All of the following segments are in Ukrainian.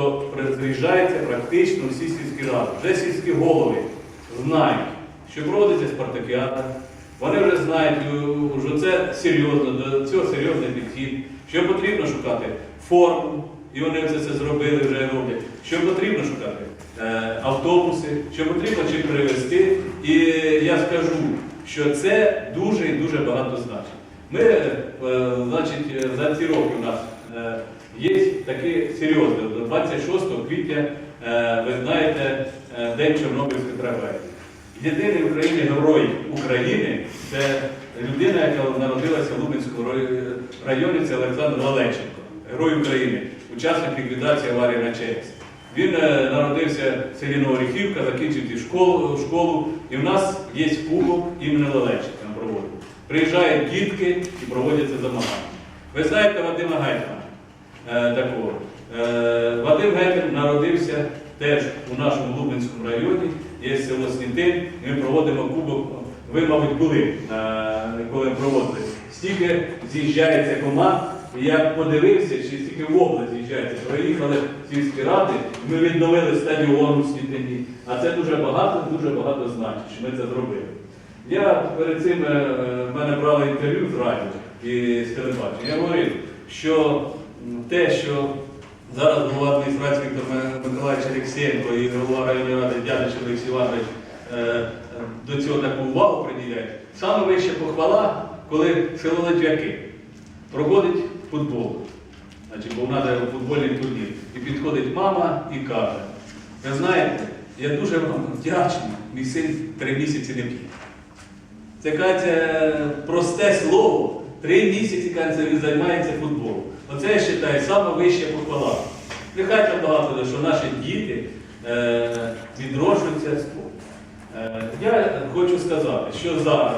що приїжджається практично всі сільські ради. Вже сільські голови знають, що проводиться спартакіада. Вони вже знають, е, що це серйозно, до цього серйозний підхід, що потрібно шукати форму, і вони це, це зробили, вже роблять. Що потрібно шукати? Е, автобуси, що потрібно чим привезти. І я скажу, що це дуже і дуже багато значить. Ми, е, значить, за ці роки у нас є такі серйозні. До 26 квітня, е, ви знаєте, е, День Чорнобильської трагедії. Єдиний в Україні герой України це людина, яка народилася в Лубенському рай- районі, це Олександр Галеченко, герой України, учасник ліквідації аварії на ЧАЕС. Він е, народився в селі Новоріхівка, закінчив школу, школу, і в нас є кубок імені Лелеченка. Приїжджають дітки і проводяться замагання. Ви знаєте Вадима Гетьмана е, такого. Е, Вадим Гетьман народився теж у нашому Лубенському районі, є село Снітин, і ми проводимо кубок. Ви, мабуть, були, е, коли проводили. Стільки з'їжджається команд, я подивився, чи стільки в область з'їжджається. Проїхали сільські ради, ми відновили стадіон у Снітині. А це дуже багато, дуже багато значить, що ми це зробили. Я перед цим е, е, в мене брали інтерв'ю з радіо і з телебачення. Я говорив, що те, що зараз голова адміністрації Віктор Миколаївич Олексєнко і голова районної ради Дядич Олексій Іванович е, е, до цього таку увагу приділяють. Саме вища похвала, коли село Литвяки проводить футбол. Значить, бо в нас є футбольний турнір. І підходить мама і каже, ви знаєте, я дуже вам вдячний, мій син три місяці не п'є. Це каже, просте слово, три місяці каже, він займається футболом. Оце я вважаю саме вища похвала. Нехай там багато, що наші діти е, відроджуються в спорт. Е, я хочу сказати, що зараз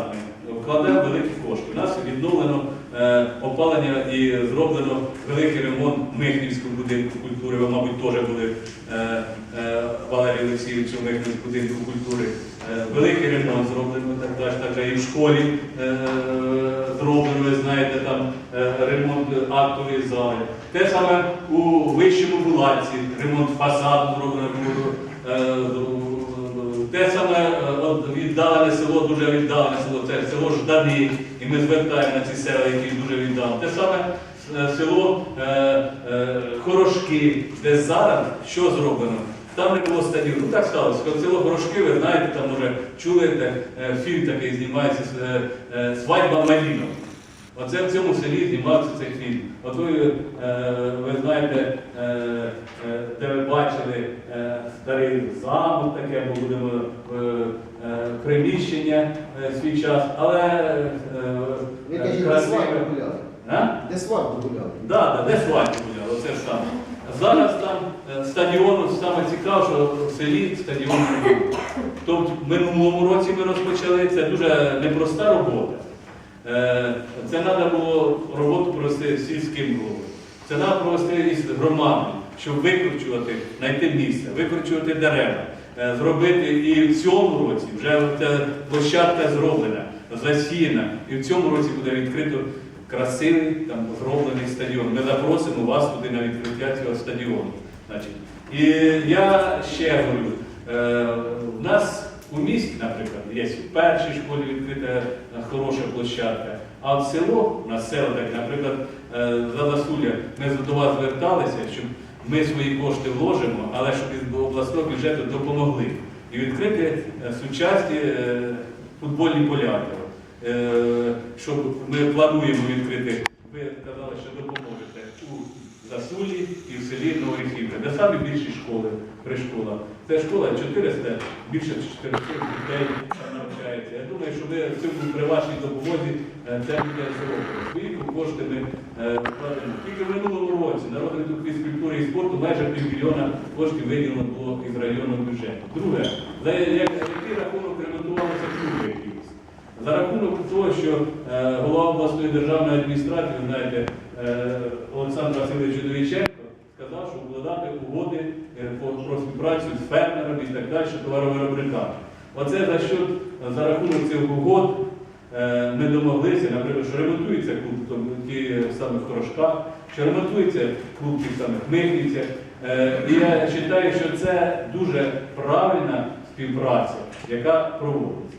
ми вкладаємо великі кошти. У нас відновлено е, опалення і зроблено великий ремонт в Михнівському будинку культури. Ви, мабуть, теж були Валерій Олексійович у Михнівському будинку культури. Великий ремонт зроблено так далі. Так і в школі е, зроблено, ви знаєте, там е, актової. Те саме у вищому булаці, ремонт фасаду зроблено. е, те саме е, віддалене село, дуже віддалене село, це село Ждани, і ми звертаємо на ці села, які дуже віддалені. Те саме е, село Хорошки, де зараз що зроблено? Там не було стадіону. Ну так сталося. Село Хорошки, ви знаєте, там може чули фільм такий знімається Свадьба Малінов. Оце в цьому селі знімався цей фільм. От ви, е, ви знаєте, е, е, де ви бачили старий замок, таке, бо будемо приміщення свій час, але красиве. Де свадьбу гуляли? Де свадьбу гуляли, оце саме. Зараз там стадіон, саме цікаво, що в селі стадіон не був. Тобто в минулому році ми розпочали, це дуже непроста робота. Е, Це треба було роботу провести з сільським головою. Це треба провести із громадою, щоб викручувати, знайти місце, викручувати дерева, е, зробити і в цьому році вже площадка зроблена, засіяна, і в цьому році буде відкрито красивий там зроблений стадіон. Ми запросимо вас туди на відкриття цього стадіону. Значить. І я ще говорю, е, в нас у місті, наприклад, є в першій школі відкрита е, хороша площадка, а в село, на село, так, наприклад, е, за Засулля, ми до вас зверталися, щоб ми свої кошти вложимо, але щоб від обласного бюджету допомогли. І відкрити е, сучасні футбольні поля. Щоб ми плануємо відкрити, ви казали, що допоможете Засулі і в селі Новоріхівка, де самі більші школи, пришкола. Це школа 400, більше 400 дітей навчається. Я думаю, що ви в цьому при вашій допомозі е, це буде зроблено. Свої кошти ми е, вкладемо. Тільки в минулому році на розвиток фізкультури і спорту майже півмільйона коштів виділено було із районного бюджету. Друге, за який рахунок ремонтувалися клуби якісь? За рахунок того, що е, голова обласної державної адміністрації, знаєте, Олександр Васильович Чудовиченко, сказав, що укладати угоди е, про співпрацю з фермерами і так далі, товаровиробниками. Оце за що за рахунок цих угод е, ми домоглися, наприклад, що ремонтується клуб в самих Хорошках, що ремонтується клуб тих самих Михнівцях, Е, І я вважаю, що це дуже правильна співпраця, яка проводиться.